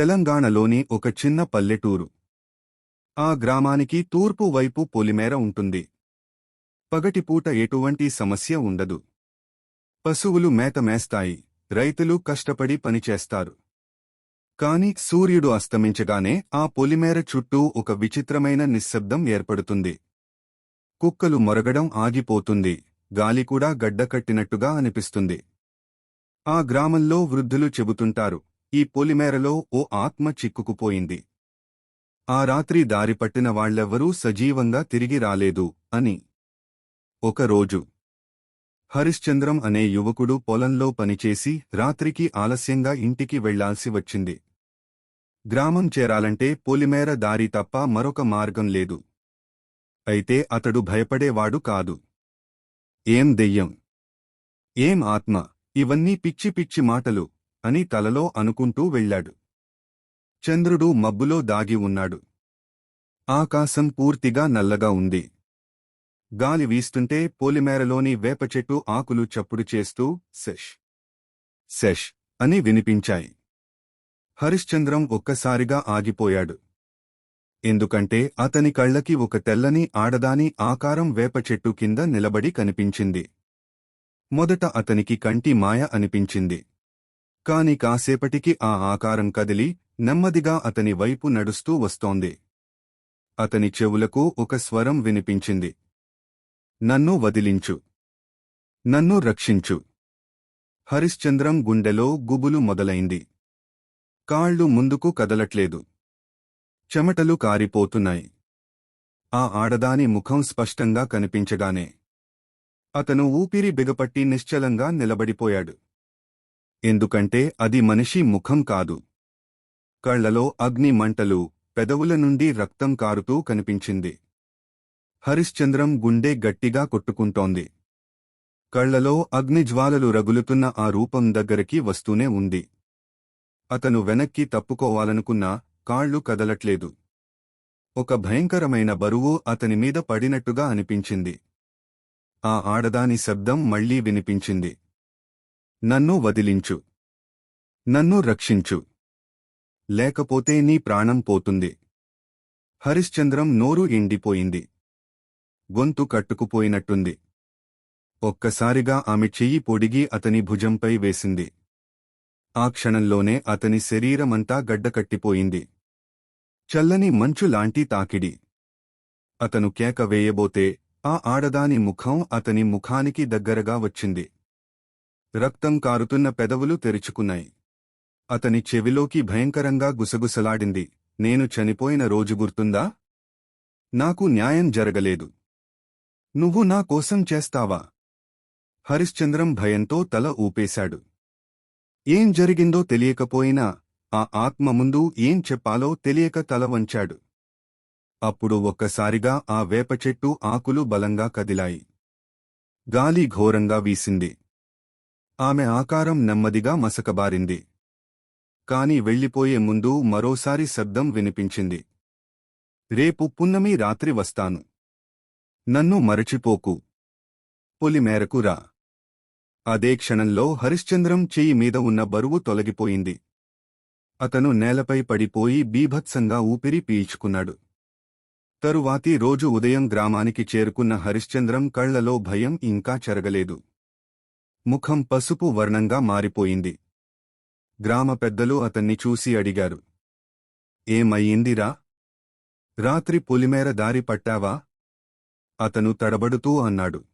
తెలంగాణలోని ఒక చిన్న పల్లెటూరు. ఆ గ్రామానికి తూర్పు వైపు పొలిమేర ఉంటుంది. పగటిపూట ఎటువంటి సమస్య ఉండదు. పశువులు మేత మేస్తాయి రైతులు కష్టపడి పనిచేస్తారు. కాని సూర్యుడు అస్తమించగానే ఆ పొలిమేర చుట్టూ ఒక విచిత్రమైన నిశ్శబ్దం ఏర్పడుతుంది. కుక్కలు మొరగడం ఆగిపోతుంది గాలి కూడా గడ్డకట్టినట్టుగా అనిపిస్తుంది. ఆ గ్రామంలో వృద్ధులు చెబుతుంటారు ఈ పొలిమేరలో ఓ ఆత్మ చిక్కుకుపోయింది. ఆ రాత్రి దారి పట్టిన వాళ్ళెవ్వరూ సజీవంగా తిరిగి రాలేదు అని. ఒకరోజు హరిశ్చంద్రం అనే యువకుడు పొలంలో పనిచేసి రాత్రికి ఆలస్యంగా ఇంటికి వెళ్ళాల్సి వచ్చింది. గ్రామం చేరాలంటే పొలిమేర దారి తప్ప మరొక మార్గం లేదు. అయితే అతడు భయపడేవాడు కాదు. ఏం దెయ్యం? ఏం ఆత్మ? ఇవన్నీ పిచ్చి పిచ్చి మాటలు. అని తలలో అనుకుంటూ వెళ్ళాడు. చంద్రుడు మబ్బులో దాగి ఉన్నాడు. ఆకాశం పూర్తిగా నల్లగా ఉంది. గాలి వీస్తుంటే పోలిమేరలోని వేపచెట్టు ఆకులు చప్పుడు చేస్తూ సెష్ సెష్ అని వినిపించాయి. హరిశ్చంద్రం ఒక్కసారిగా ఆగిపోయాడు. ఎందుకంటే అతని కళ్ళకి ఒక తెల్లని ఆడదాని ఆకారం వేపచెట్టు కింద నిలబడి కనిపించింది. మొదట అతనికి కంటి మాయ అనిపించింది. కాని కాసేపటికి ఆ ఆకారం కదిలి నెమ్మదిగా అతని వైపు నడుస్తూ వస్తోంది. అతని చెవులకు ఒక స్వరం వినిపించింది. నన్ను వదిలించు. నన్ను రక్షించు. హరిశ్చంద్రం గుండెలో గుబులు మొదలైంది. కాళ్ళు ముందుకు కదలట్లేదు. చెమటలు కారిపోతున్నాయి. ఆ ఆడదాని ముఖం స్పష్టంగా కనిపించగానే అతను ఊపిరి బిగపట్టి నిశ్చలంగా నిలబడిపోయాడు. ఎందుకంటే అది మనిషి ముఖం కాదు. కళ్ళలో అగ్ని మంటలు పెదవుల నుండి రక్తం కారుతూ కనిపించింది. హరిశ్చంద్రం గుండె గట్టిగా కొట్టుకుంటోంది. కళ్ళలో అగ్నిజ్వాలలు రగులుతున్న ఆ రూపం దగ్గరికి వస్తూనే ఉంది. అతను వెనక్కి తప్పుకోవాలనుకున్నా కాళ్ళు కదలట్లేదు. ఒక భయంకరమైన బరువు అతని మీద పడినట్టుగా అనిపించింది. ఆ ఆడదాని శబ్దం మళ్ళీ వినిపించింది. నన్ను వదిలించు. నన్ను రక్షించు. లేకపోతే నీ ప్రాణం పోతుంది. హరిశ్చంద్రం నోరు ఎండిపోయింది. గొంతు కట్టుకుపోయినట్టుంది. ఒక్కసారిగా ఆమె చెయ్యి పొడిగి అతని భుజంపై వేసింది. ఆ క్షణంలోనే అతని శరీరమంతా గడ్డకట్టిపోయింది. చల్లని మంచు లాంటి తాకిడి. అతను కేక వేయబోతే ఆ ఆడదాని ముఖం అతని ముఖానికి దగ్గరగా వచ్చింది. రక్తం కారుతున్న పెదవులు తెరుచుకున్నాయి. అతని చెవిలోకి భయంకరంగా గుసగుసలాడింది. నేను చనిపోయిన రోజు గుర్తుందా? నాకు న్యాయం జరగలేదు. నువ్వు నా కోసం చేస్తావా? హరిశ్చంద్రం భయంతో తల ఊపేశాడు. ఏం జరిగిందో తెలియకపోయినా ఆ ఆత్మ ముందు ఏం చెప్పాలో తెలియక తల వంచాడు. అప్పుడు ఒక్కసారిగా ఆ వేపచెట్టు ఆకులు బలంగా కదిలాయి. గాలి ఘోరంగా వీసింది. ఆమె ఆకారం నెమ్మదిగా మసకబారింది. కాని వెళ్ళిపోయే ముందు మరోసారి శబ్దం వినిపించింది. రేపు పున్నమి రాత్రి వస్తాను. నన్ను మరచిపోకు. పొలిమేరకు రా. అదే క్షణంలో హరిశ్చంద్రం చెయ్యి మీద ఉన్న బరువు తొలగిపోయింది. అతను నేలపై పడిపోయి బీభత్సంగా ఊపిరి పీల్చుకున్నాడు. తరువాతి రోజు ఉదయం గ్రామానికి చేరుకున్న హరిశ్చంద్రం కళ్ళలో భయం ఇంకా చెరగలేదు. ముఖం పసుపు వర్ణంగా మారిపోయింది. గ్రామ పెద్దలు అతన్ని చూసి అడిగారు. ఏమయ్యిందిరా? రాత్రి పులిమేర దారి పట్టావా? అతను తడబడుతూ అన్నాడు.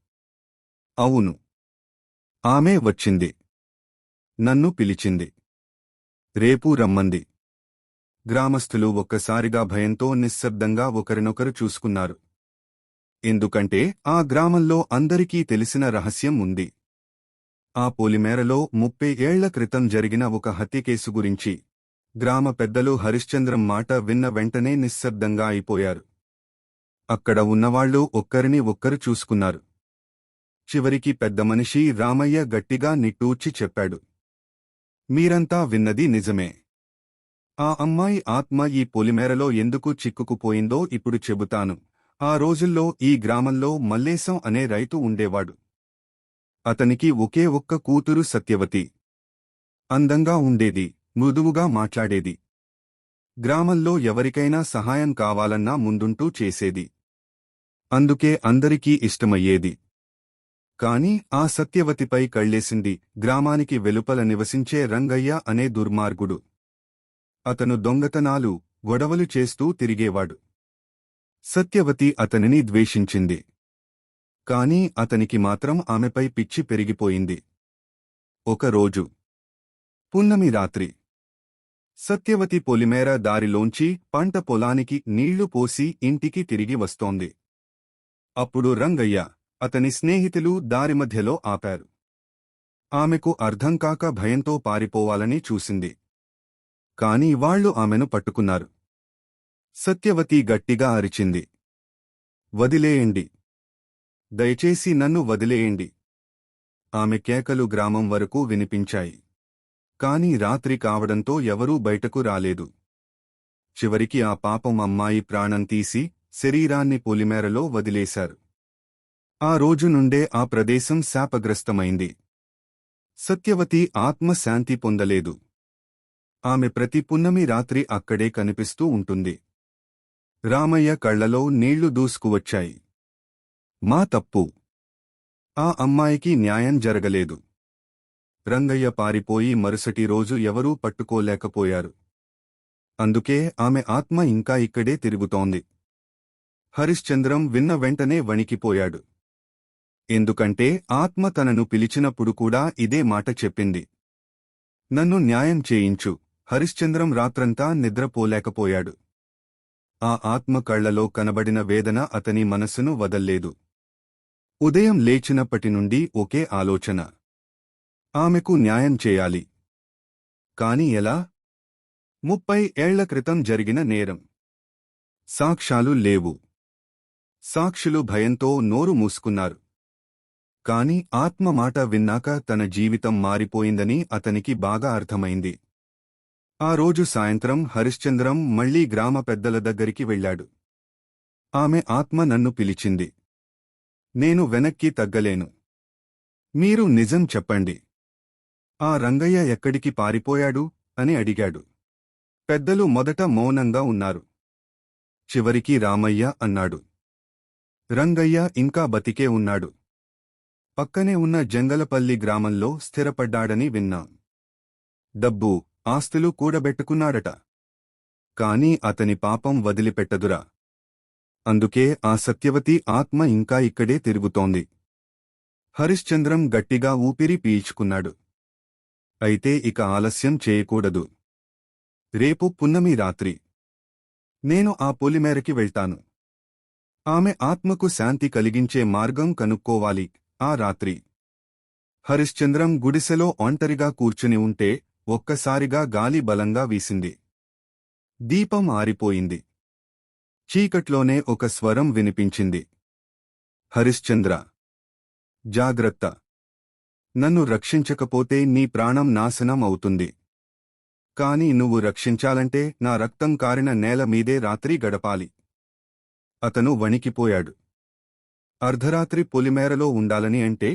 అవును. ఆమె వచ్చింది. నన్ను పిలిచింది. రేపు రమ్మంది. గ్రామస్థులు ఒక్కసారిగా భయంతో నిశ్శబ్దంగా ఒకరినొకరు చూసుకున్నారు. ఎందుకంటే ఆ గ్రామంలో అందరికీ తెలిసిన రహస్యం ఉంది. ఆ పొలిమేరలో ముప్పై ఏళ్ళ క్రితం జరిగిన ఒక హత్యకేసు గురించి. గ్రామ పెద్దలు హరిశ్చంద్రం మాట విన్న వెంటనే నిశ్శబ్దంగా అయిపోయారు. అక్కడ ఉన్నవాళ్ళు ఒక్కరిని ఒక్కరు చూసుకున్నారు. చివరికి పెద్ద మనిషి రామయ్య గట్టిగా నిట్టూర్చి చెప్పాడు. మీరంతా విన్నది నిజమే. ఆ అమ్మాయి ఆత్మ ఈ పొలిమేరలో ఎందుకు చిక్కుకుపోయిందో ఇప్పుడు చెబుతాను. ఆ రోజుల్లో ఈ గ్రామంలో మల్లేశం అనే రైతు ఉండేవాడు. అతనికి ఒకే ఒక్క కూతురు సత్యవతి. అందంగా ఉండేది మృదువుగా మాట్లాడేది. గ్రామంలో ఎవరికైనా సహాయం కావాలన్నా ముందుంటూ చేసేది. అందుకే అందరికీ ఇష్టమయ్యేది. కాని ఆ సత్యవతిపై కళ్ళేసింది గ్రామానికి వెలుపల నివసించే రంగయ్య అనే దుర్మార్గుడు. అతను దొంగతనాలు గొడవలు చేస్తూ తిరిగేవాడు. సత్యవతి అతనిని ద్వేషించింది. కాని అతనికి మాత్రం ఆమెపై పిచ్చి పెరిగిపోయింది. ఒకరోజు పున్నమి రాత్రి సత్యవతి పొలిమేర దారిలోంచి పంట పొలానికి నీళ్ళు పోసి ఇంటికి తిరిగి వస్తోంది. అప్పుడు రంగయ్య అతని స్నేహితులు దారి మధ్యలో ఆపారు. ఆమెకు అర్థంకాక భయంతో పారిపోవాలని చూసింది. కాని వాళ్ళు ఆమెను పట్టుకున్నారు. సత్యవతి గట్టిగా అరిచింది. వదిలేయండి. దయచేసి నన్ను వదిలేయండి. ఆమె కేకలు గ్రామం వరకు వినిపించాయి. కాని రాత్రి కావడంతో ఎవరూ బయటకు రాలేదు. చివరికి ఆ పాపం అమ్మాయి ప్రాణం తీసి శరీరాన్ని పొలిమేరలో వదిలేశారు. ఆ రోజు నుండే ఆ ప్రదేశం శాపగ్రస్తమైంది. సత్యవతి ఆత్మశాంతి పొందలేదు. ఆమె ప్రతి పున్నమి రాత్రి అక్కడే కనిపిస్తూ ఉంటుంది. రామయ్య కళ్ళలో నీళ్ళు దూసుకువచ్చాయి. మా తప్పు. ఆ అమ్మాయికి న్యాయం జరగలేదు. రంగయ్య పారిపోయి మరుసటి రోజు ఎవరూ పట్టుకోలేకపోయారు. అందుకే ఆమె ఆత్మ ఇంకా ఇక్కడే తిరుగుతోంది. హరిశ్చంద్రం విన్న వెంటనే వణికిపోయాడు. ఎందుకంటే ఆత్మ తనను పిలిచినప్పుడు కూడా ఇదే మాట చెప్పింది. నన్ను న్యాయం చేయించు. హరిశ్చంద్రం రాత్రంతా నిద్రపోలేకపోయాడు. ఆ ఆత్మ కళ్ళలో కనబడిన వేదన అతని మనసును వదల్లేదు. ఉదయం లేచినప్పటి నుండి ఒకే ఆలోచన. ఆమెకు న్యాయం చేయాలి. కాని ఎలా? ముప్పై ఏళ్ళ క్రితం జరిగిన నేరం. సాక్ష్యాలు లేవు. సాక్షులు భయంతో నోరు మూసుకున్నారు. కాని ఆత్మ మాట విన్నాక తన జీవితం మారిపోయిందని అతనికి బాగా అర్థమైంది. ఆ రోజు సాయంత్రం హరిశ్చంద్రం మళ్ళీ గ్రామ పెద్దల దగ్గరికి వెళ్ళాడు. ఆమె ఆత్మ నన్ను పిలిచింది. నేను వెనక్కి తగ్గలేను. మీరు నిజం చెప్పండి. ఆ రంగయ్య ఎక్కడికి పారిపోయాడు? అని అడిగాడు. పెద్దలు మొదట మౌనంగా ఉన్నారు. చివరికి రామయ్య అన్నాడు. రంగయ్య ఇంకా బతికే ఉన్నాడు. పక్కనే ఉన్న జంగలపల్లి గ్రామంలో స్థిరపడ్డాడని విన్నాం. డబ్బు ఆస్తులు కూడబెట్టుకున్నాడట. కాని అతని పాపం వదిలిపెట్టదురా. అందుకే ఆ సత్యవతి ఆత్మ ఇంకా ఇక్కడే తిరుగుతోంది. హరిశ్చంద్రం గట్టిగా ఊపిరి పీల్చుకున్నాడు. అయితే ఇక ఆలస్యం చేయకూడదు. రేపు పున్నమి రాత్రి. నేను ఆ పొలిమేరకి వెళ్తాను. ఆమె ఆత్మకు శాంతి కలిగించే మార్గం కనుక్కోవాలి. ఆ రాత్రి. హరిశ్చంద్రం గుడిసెలో ఒంటరిగా కూర్చుని ఉంటే ఒక్కసారిగా గాలి బలంగా వీసింది. దీపం ఆరిపోయింది. చీకట్లోనే ఒక స్వరం వినిపించింది. హరిశ్చంద్ర జాగ్రత్త. నన్ను రక్షించకపోతే నీ ప్రాణం నాశనం అవుతుంది. కాని నువ్వు రక్షించాలంటే నా రక్తం కారిన నేల మీదే రాత్రి గడపాలి. అతను వణికిపోయాడు. అర్ధరాత్రి పొలిమేరలో ఉండాలని అంటే?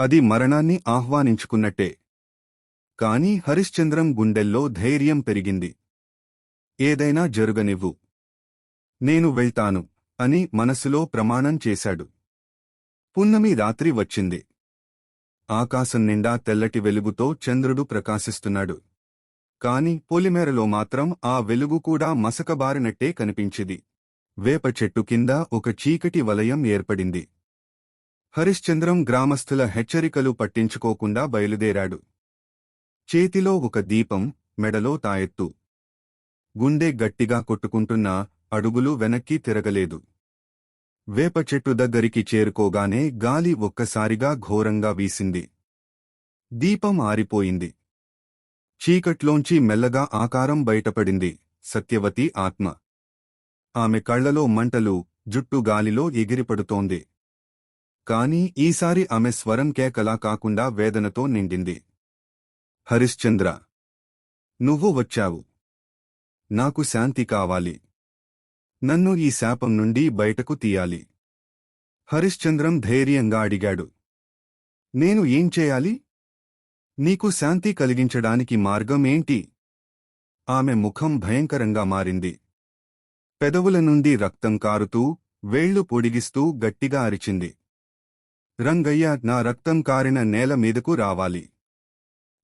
అది మరణాన్ని ఆహ్వానించుకున్నట్టే. కాని హరిశ్చంద్రం గుండెల్లో ధైర్యం పెరిగింది. ఏదైనా జరుగనివ్వు. నేను వెళ్తాను అని మనసులో ప్రమాణం చేశాడు. పున్నమి రాత్రి వచ్చింది. ఆకాశం నిండా తెల్లటి వెలుగుతో చంద్రుడు ప్రకాశిస్తున్నాడు. కాని పొలిమేరలో మాత్రం ఆ వెలుగు కూడా మసకబారినట్టే కనిపించింది. వేప చెట్టు కింద ఒక చీకటి వలయం ఏర్పడింది. హరిశ్చంద్రం గ్రామస్థుల హెచ్చరికలు పట్టించుకోకుండా బయలుదేరాడు. చేతిలో ఒక దీపం మెడలో తాయెత్తు. గుండె గట్టిగా కొట్టుకుంటున్నా అడుగులు వెనక్కి తిరగలేదు. వేప చెట్టు దగ్గరికి చేరుకోగానే గాలి ఒక్కసారిగా ఘోరంగా వీసింది. దీపం ఆరిపోయింది. చీకట్లోంచి మెల్లగా ఆకారం బయటపడింది. సత్యవతి ఆత్మ. ఆమె కళ్ళలో మంటలు జుట్టు గాలిలో ఎగిరిపడుతోంది. కాని ఈసారి ఆమె స్వరం కేకలా కాకుండా వేదనతో నిండింది. హరిశ్చంద్ర. నువ్వు వచ్చావు. నాకు శాంతి కావాలి. నన్ను ఈ శాపం నుండి బయటకు తీయాలి. హరిశ్చంద్రం ధైర్యంగా అడిగాడు. నేను ఏం చేయాలి? నీకు శాంతి కలిగించడానికి మార్గం ఏంటి? ఆమె ముఖం భయంకరంగా మారింది. పెదవుల నుండి రక్తం కారుతూ వేళ్ళు పొడిగిస్తూ గట్టిగా అరిచింది. రంగయ్య నా రక్తం కారిన నేల మీదకు రావాలి.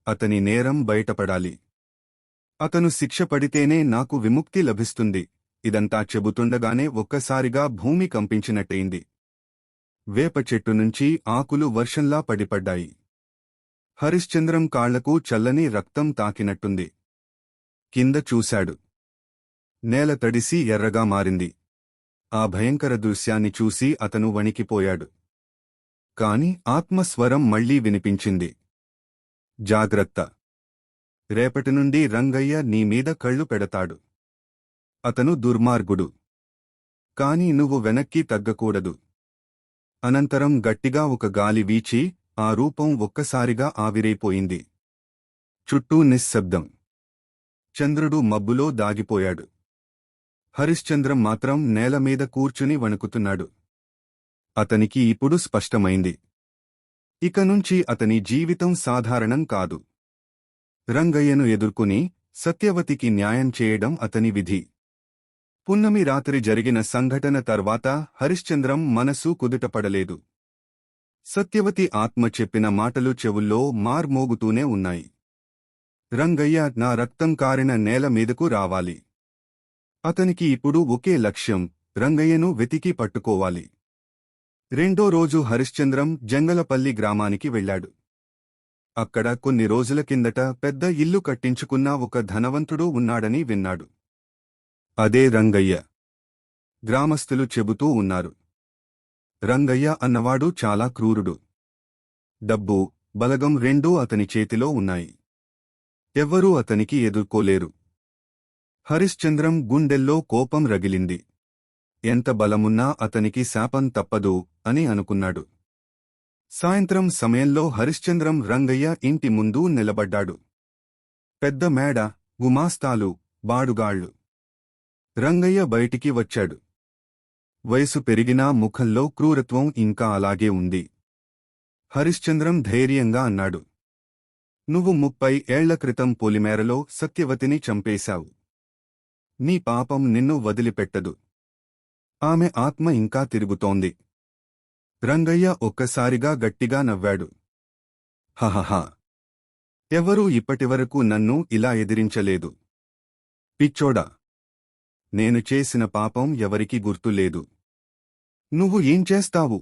అతని నేరం బయటపడాలి. అతను శిక్ష పడితేనే నాకు విముక్తి లభిస్తుంది. ఇదంతా చెబుతుండగానే ఒక్కసారిగా భూమి కంపించినట్టయింది. వేప చెట్టు నుంచి ఆకులు వర్షంలా పడిపడ్డాయి. హరిశ్చంద్రం కాళ్ళకు చల్లని రక్తం తాకినట్టుంది. కింద చూశాడు. నేల తడిసి ఎర్రగా మారింది. ఆ భయంకర దృశ్యాన్ని చూసి అతను వణికిపోయాడు. కాని ఆత్మస్వరం మళ్ళీ వినిపించింది. జాగ్రత్త. రేపటి నుండి రంగయ్య నీ మీద కళ్ళు పెడతాడు. అతను దుర్మార్గుడు. కాని నువ్వు వెనక్కి తగ్గకూడదు. అనంతరం గట్టిగా ఒక గాలి వీచి ఆ రూపం ఒక్కసారిగా ఆవిరైపోయింది. చుట్టూ నిశ్శబ్దం. చంద్రుడు మబ్బులో దాగిపోయాడు. హరిశ్చంద్రం మాత్రం నేలమీద కూర్చుని వణుకుతున్నాడు. అతనికి ఇప్పుడు స్పష్టమైంది. ఇక నుంచి అతని జీవితం సాధారణం కాదు. రంగయ్యను ఎదుర్కొని సత్యవతికి న్యాయం చేయడం అతని విధి. పున్నమి రాత్రి జరిగిన సంఘటన తర్వాత హరిశ్చంద్రం మనసు కుదుటపడలేదు. సత్యవతి ఆత్మ చెప్పిన మాటలు చెవుల్లో మార్మోగుతూనే ఉన్నాయి. రంగయ్య నా రక్తం కారిన నేల మీదకు రావాలి. అతనికి ఇప్పుడు ఒకే లక్ష్యం రంగయ్యను వెతికి పట్టుకోవాలి. రెండో రోజు హరిశ్చంద్రం జంగలపల్లి గ్రామానికి వెళ్ళాడు. అక్కడ కొన్ని రోజుల కిందట పెద్ద ఇల్లు కట్టించుకున్న ఒక ధనవంతుడు ఉన్నాడని విన్నాడు. అదే రంగయ్య. గ్రామస్తులు చెబుతూ ఉన్నారు. రంగయ్య అన్నవాడు చాలా క్రూరుడు. డబ్బు బలగం రెండూ అతని చేతిలో ఉన్నాయి. ఎవ్వరూ అతనికి ఎదుర్కోలేరు. హరిశ్చంద్రం గుండెల్లో కోపం రగిలింది. ఎంత బలమున్నా అతనికి శాపం తప్పదు అని అనుకున్నాడు. సాయంత్రం సమయంలో హరిశ్చంద్రం రంగయ్య ఇంటి ముందు నిలబడ్డాడు. పెద్ద మేడ గుమాస్తాలు బాడుగాళ్ళు రంగయ్య బయటికి వచ్చాడు. వయసు పెరిగినా ముఖంలో క్రూరత్వం ఇంకా అలాగే ఉంది. హరిశ్చంద్రం ధైర్యంగా అన్నాడు. నువ్వు ముప్పై ఏళ్ళ క్రితం పొలిమేరలో సత్యవతిని చంపేశావు. నీ పాపం నిన్ను వదిలిపెట్టదు. ఆమె ఆత్మ ఇంకా తిరుగుతోంది. రంగయ్య ఒక్కసారిగా గట్టిగా నవ్వాడు. హహహా. ఎవరూ ఇప్పటివరకు నన్ను ఇలా ఎదిరించలేదు. పిచ్చోడా. నేను చేసిన పాపం ఎవరికి గుర్తులేదు నువ్వు ఏం చేస్తావు?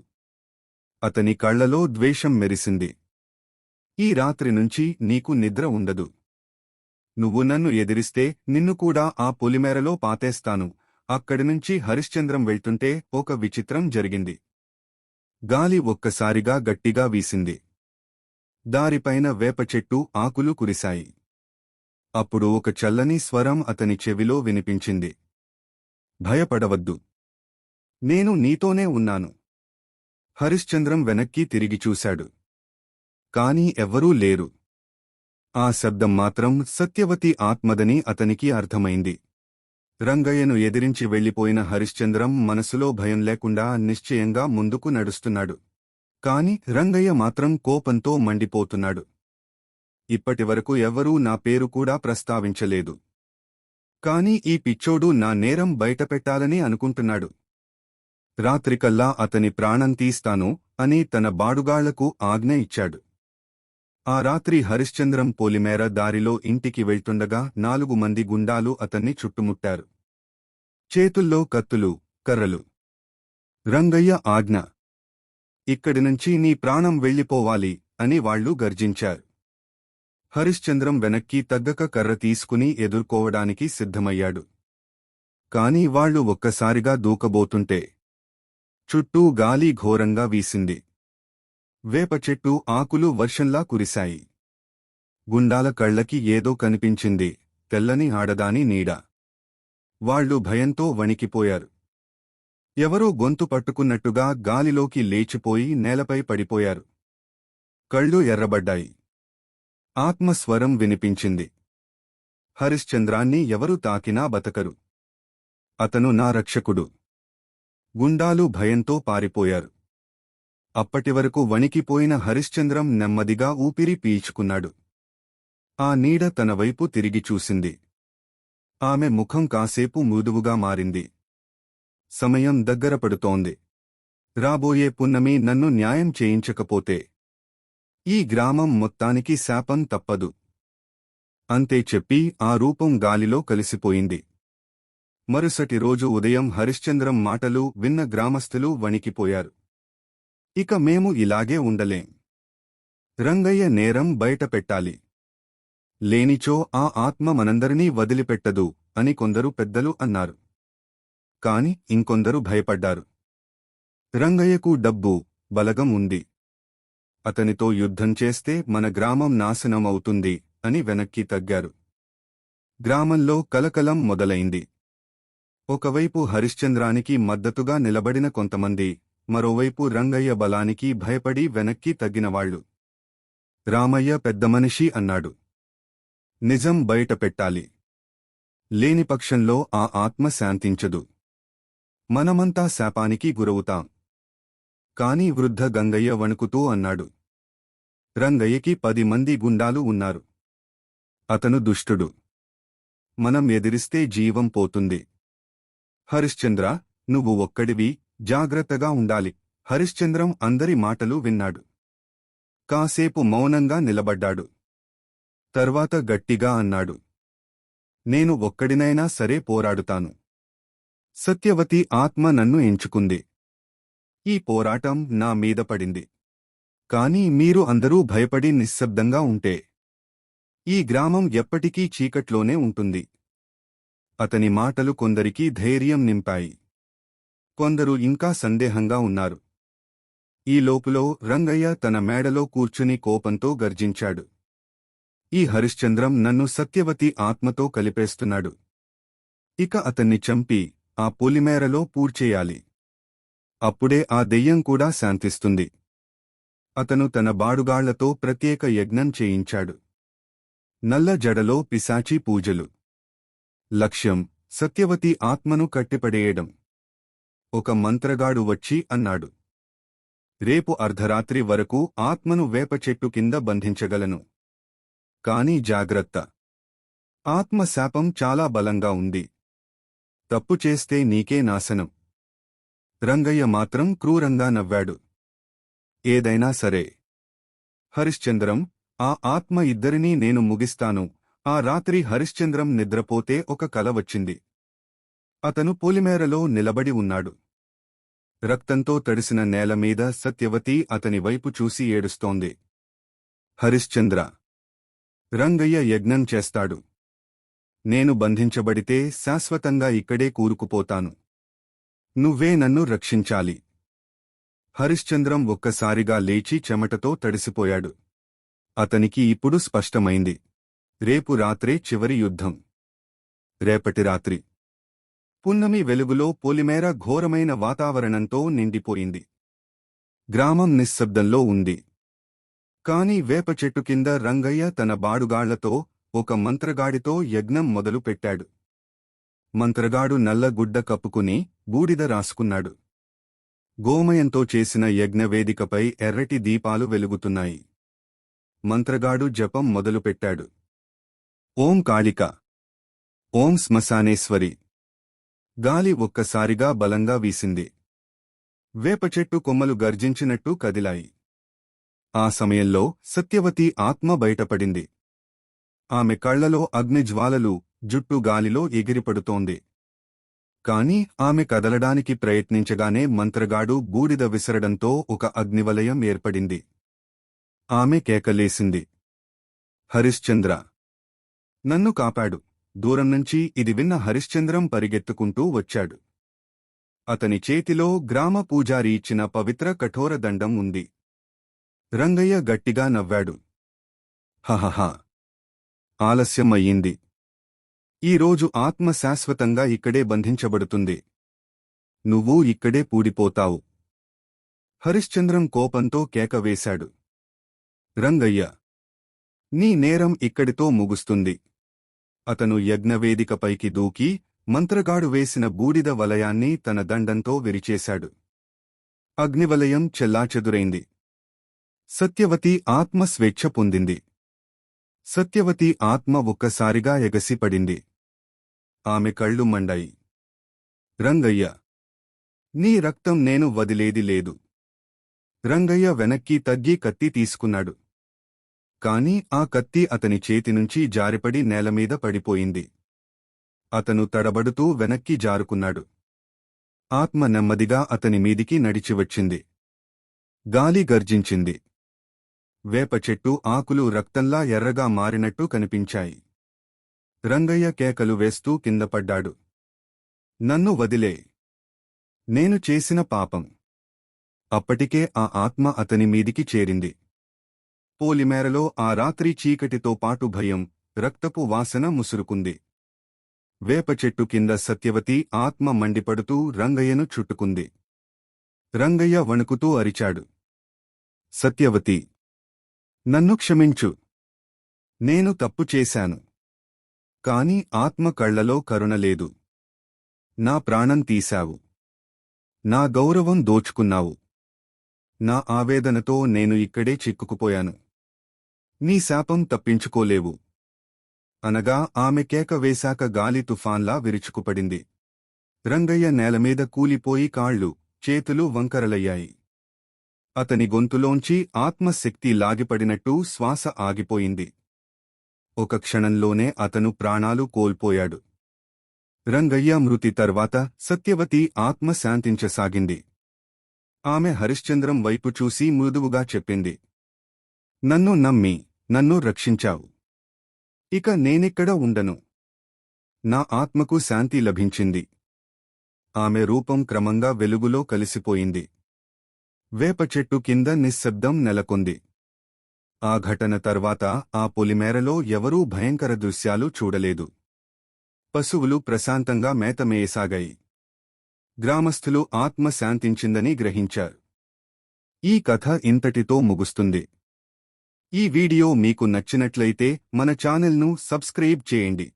అతని కళ్ళలో ద్వేషం మెరిసింది. ఈ రాత్రి నుంచి నీకు నిద్ర ఉండదు. నువ్వు నన్ను ఎదిరిస్తే నిన్ను కూడా ఆ పొలిమేరలో పాతేస్తాను. అక్కడి నుంచి హరిశ్చంద్రం వెళ్తుంటే ఒక విచిత్రం జరిగింది. గాలి ఒక్కసారిగా గట్టిగా వీసింది. దారిపైన వేప చెట్టు ఆకులు కురిశాయి. అప్పుడు ఒక చల్లని స్వరం అతని చెవిలో వినిపించింది. భయపడవద్దు. నేను నీతోనే ఉన్నాను. హరిశ్చంద్రం వెనక్కి తిరిగి చూశాడు. కాని ఎవ్వరూ లేరు. ఆ శబ్దం మాత్రం సత్యవతి ఆత్మదని అతనికి అర్థమైంది. రంగయ్యను ఎదిరించి వెళ్ళిపోయిన హరిశ్చంద్రం మనసులో భయం లేకుండా నిశ్చయంగా ముందుకు నడుస్తున్నాడు. కాని రంగయ్య మాత్రం కోపంతో మండిపోతున్నాడు. ఇప్పటివరకు ఎవ్వరూ నా పేరు కూడా ప్రస్తావించలేదు. కాని ఈ పిచ్చోడు నా నేరం బయటపెట్టాలని అనుకుంటున్నాడు. రాత్రికల్లా అతని ప్రాణం తీస్తాను అని తన బాడుగాళ్ళకు ఆజ్ఞ ఇచ్చాడు. ఆ రాత్రి హరిశ్చంద్రం పోలిమేర దారిలో ఇంటికి వెళ్తుండగా నాలుగు మంది గుండాలు అతన్ని చుట్టుముట్టారు. చేతుల్లో కత్తులు కర్రలు. రంగయ్య ఆజ్ఞ. ఇక్కడి నుంచి నీ ప్రాణం వెళ్ళిపోవాలి అని వాళ్ళు గర్జించారు. హరిశ్చంద్రం వెనక్కి తగ్గక కర్ర తీసుకుని ఎదుర్కోవడానికి సిద్ధమయ్యాడు. కాని వాళ్ళు ఒక్కసారిగా దూకబోతుంటే చుట్టూ గాలి ఘోరంగా వీసింది. వేప చెట్టు ఆకులు వర్షంలా కురిశాయి. గుండాల కళ్ళకి ఏదో కనిపించింది తెల్లని ఆడదాని నీడ. వాళ్ళు భయంతో వణికిపోయారు. ఎవరో గొంతు పట్టుకున్నట్టుగా గాలిలోకి లేచిపోయి నేలపై పడిపోయారు. కళ్ళు ఎర్రబడ్డాయి. ఆత్మస్వరం వినిపించింది. హరిశ్చంద్రాన్ని ఎవరు తాకినా బతకరు. అతను నా రక్షకుడు. గుండాలు భయంతో పారిపోయారు. అప్పటివరకు వణికిపోయిన హరిశ్చంద్రం నెమ్మదిగా ఊపిరి పీల్చుకున్నాడు. ఆ నీడ తన వైపు తిరిగి చూసింది. ఆమె ముఖం కాసేపు మృదువుగా మారింది. సమయం దగ్గరపడుతోంది రాబోయే పున్నమి నన్ను న్యాయం చేయించకపోతే ఈ గ్రామం మొత్తానికి శాపం తప్పదు. అంతే చెప్పి ఆ రూపం గాలిలో కలిసిపోయింది. మరుసటి రోజు ఉదయం హరిశ్చంద్రం మాటలు విన్న గ్రామస్థులు వణికిపోయారు. ఇక మేము ఇలాగే ఉండలేం. రంగయ్య నేరం బయటపెట్టాలి లేనిచో ఆ ఆత్మ మనందరినీ వదిలిపెట్టదు అని కొందరు పెద్దలు అన్నారు. కాని ఇంకొందరు భయపడ్డారు. రంగయ్యకు డబ్బు బలగం ఉంది. అతనితో యుద్ధం చేస్తే మన గ్రామం నాశనం అవుతుంది అని వెనక్కి తగ్గారు. గ్రామంలో కలకలం మొదలైంది. ఒకవైపు హరిశ్చంద్రానికి మద్దతుగా నిలబడిన కొంతమంది మరోవైపు రంగయ్య బలానికి భయపడి వెనక్కి తగ్గినవాళ్ళు రామయ్య పెద్దమనిషి అన్నాడు. నిజం బయట పెట్టాలి. లేని పక్షంలో ఆ ఆత్మ శాంతించదు. మనమంతా శాపానికి గురవుతాం. కాని వృద్ధ గంగయ్య వణుకుతూ అన్నాడు. రంగయ్యకి పది మంది గుండాలు ఉన్నారు. అతను దుష్టుడు. మనం ఎదిరిస్తే జీవం పోతుంది. హరిశ్చంద్ర నువ్వు ఒక్కడివి జాగ్రత్తగా ఉండాలి. హరిశ్చంద్రం అందరి మాటలు విన్నాడు. కాసేపు మౌనంగా నిలబడ్డాడు. తర్వాత గట్టిగా అన్నాడు. నేను ఒక్కడినైనా సరే పోరాడుతాను. సత్యవతి ఆత్మ నన్ను ఎంచుకుంది. ఈ పోరాటం నా మీద పడింది. కాని మీరు అందరూ భయపడి నిశ్శబ్దంగా ఉంటే. ఈ గ్రామం ఎప్పటికీ చీకట్లోనే ఉంటుంది. అతని మాటలు కొందరికి ధైర్యం నింపాయి. కొందరు ఇంకా సందేహంగా ఉన్నారు. ఈ లోపులో రంగయ్య తన మేడలో కూర్చుని కోపంతో గర్జించాడు. ఈ హరిశ్చంద్రం నన్ను సత్యవతి ఆత్మతో కలిపేస్తున్నాడు. ఇక అతన్ని చంపి ఆ పులిమేరలో పూడ్చేయాలి. అప్పుడే ఆ దెయ్యం కూడా శాంతిస్తుంది. అతను తన బాడుగాళ్ళతో ప్రత్యేక యజ్ఞం చేయించాడు. నల్ల జడలో పిశాచి పూజలు. లక్ష్యం సత్యవతి ఆత్మను కట్టిపడేయడం. ఒక మంత్రగాడు వచ్చి అన్నాడు. రేపు అర్ధరాత్రి వరకు ఆత్మను వేప చెట్టు కింద బంధించగలను. కాని జాగ్రత్త. ఆత్మ శాపం చాలా బలంగా ఉంది. తప్పు చేస్తే నీకే నాశనం. రంగయ్య మాత్రం క్రూరంగా నవ్వాడు. ఏదైనా సరే. హరిశ్చంద్రం ఆ ఆత్మ ఇద్దరినీ నేను ముగిస్తాను. ఆ రాత్రి హరిశ్చంద్రం నిద్రపోతే ఒక కల వచ్చింది. అతను పొలిమేరలో నిలబడి ఉన్నాడు. రక్తంతో తడిసిన నేలమీద సత్యవతి అతని వైపు చూసి ఏడుస్తోంది. హరిశ్చంద్ర రంగయ్య యజ్ఞం చేస్తాడు. నేను బంధించబడితే శాశ్వతంగా ఇక్కడే కూరుకుపోతాను. నువ్వే నన్ను రక్షించాలి. హరిశ్చంద్రం ఒక్కసారిగా లేచి చెమటతో తడిసిపోయాడు. అతనికి ఇప్పుడు స్పష్టమైంది. రేపు రాత్రే చివరి యుద్ధం. రేపటి రాత్రి. పున్నమి వెలుగులో పొలిమేర ఘోరమైన వాతావరణంతో నిండిపోయింది. గ్రామం నిశ్శబ్దంలో ఉంది. కాని వేప చెట్టు కింద రంగయ్య తన బాడుగాళ్ళతో ఒక మంత్రగాడితో యజ్ఞం మొదలు పెట్టాడు మంత్రగాడు నల్ల గుడ్డ కప్పుకుని బూడిద రాసుకున్నాడు. గోమయంతో చేసిన యజ్ఞవేదికపై ఎర్రటి దీపాలు వెలుగుతున్నాయి. మంత్రగాడు జపం మొదలుపెట్టాడు. ఓం కాళిక. ఓం శ్మశానేశ్వరి. గాలి ఒక్కసారిగా బలంగా వీసింది. వేపచెట్టు కొమ్మలు గర్జించినట్టు కదిలాయి. ఆ సమయంలో సత్యవతి ఆత్మ బయటపడింది. ఆమె కళ్ళలో అగ్నిజ్వాలలు జుట్టు గాలిలో ఎగిరిపడుతోంది. కాని ఆమె కదలడానికి ప్రయత్నించగానే మంత్రగాడు బూడిద విసరడంతో ఒక అగ్నివలయం ఏర్పడింది. ఆమె కేకలేసింది. హరిశ్చంద్ర! నన్ను కాపాడు. దూరం నుంచి ఇది విన్న హరిశ్చంద్రం పరిగెత్తుకుంటూ వచ్చాడు. అతని చేతిలో గ్రామ పూజారి ఇచ్చిన పవిత్ర కఠోర దండం ఉంది. రంగయ్య గట్టిగా నవ్వాడు. హహహ! ఆలస్యమయ్యింది. ఈరోజు ఆత్మ శాశ్వతంగా ఇక్కడే బంధించబడుతుంది. నువ్వు ఇక్కడే పూడిపోతావు. హరిశ్చంద్రం కోపంతో కేకవేశాడు రంగయ్య! నీ నేరం ఇక్కడితో ముగుస్తుంది. అతను యజ్ఞవేదికపైకి దూకి మంత్రగాడు వేసిన బూడిద వలయాన్ని తన దండంతో విరిచేశాడు. అగ్నివలయం చెల్లాచెదురైంది. సత్యవతి ఆత్మ స్వేచ్ఛ పొందింది. సత్యవతి ఆత్మ ఒక్కసారిగా ఎగసిపడింది. ఆమె కళ్ళు మండాయి. రంగయ్య నీ రక్తం నేను వదిలేది లేదు. రంగయ్య వెనక్కి తగ్గి కత్తి తీసుకున్నాడు. కాని ఆ కత్తి అతని చేతి నుంచి జారిపడి నేలమీద పడిపోయింది. అతను తడబడుతూ వెనక్కి జారుకున్నాడు. ఆత్మ నెమ్మదిగా అతని మీదికి నడిచివచ్చింది గాలి గర్జించింది. వేప చెట్టు ఆకులు రక్తంలా ఎర్రగా మారినట్టు కనిపించాయి. రంగయ్య కేకలు వేస్తూ కిందపడ్డాడు నన్ను వదిలే. నేను చేసిన పాపం. అప్పటికే ఆ ఆత్మ అతని మీదికి చేరింది. పోలిమేరలో ఆ రాత్రి చీకటితో పాటు భయం రక్తపు వాసన ముసురుకుంది. వేప చెట్టు కింద సత్యవతి ఆత్మ మండిపడుతూ రంగయ్యను చుట్టుకుంది. రంగయ్య వణుకుతూ అరిచాడు. సత్యవతి నన్ను క్షమించు. నేను తప్పు చేశాను. కాని ఆత్మ కళ్ళలో కరుణ లేదు. నా ప్రాణం తీశావు. నా గౌరవం దోచుకున్నావు. నా ఆవేదనతో నేను ఇక్కడే చిక్కుకుపోయాను. నీ శాపం తప్పించుకోలేవు. అనగా ఆమె కేక వేశాక గాలి తుఫాన్లా విరుచుకుపడింది. రంగయ్య నేలమీద కూలిపోయి కాళ్ళు చేతులు వంకరలయ్యాయి. అతని గొంతులోంచి ఆత్మశక్తి లాగిపడినట్టు శ్వాస ఆగిపోయింది. ఒక క్షణంలోనే అతను ప్రాణాలు కోల్పోయాడు. రంగయ్య మృతి తర్వాత సత్యవతి ఆత్మ శాంతించసాగింది. ఆమె హరిశ్చంద్రం వైపు చూసి మృదువుగా చెప్పింది. నన్ను నమ్మి నన్ను రక్షించావు. ఇక నేనిక్కడ ఉండను? నా ఆత్మకు శాంతి లభించింది. ఆమె రూపం క్రమంగా వెలుగులో కలిసిపోయింది. వేప చెట్టు కింద నిశ్శబ్దం నెలకొంది. ఆ ఘటన తర్వాత ఆ పొలిమేరలో ఎవరూ భయంకర దృశ్యాలు చూడలేదు. పశువులు ప్రశాంతంగా మేతమేయసాగాయి గ్రామస్థులు ఆత్మ శాంతించిందని గ్రహించారు. ఈ కథ ఇంతటితో ముగుస్తుంది. ఈ వీడియో మీకు నచ్చినట్లయితే మన ఛానల్ను సబ్స్క్రైబ్ చేయండి.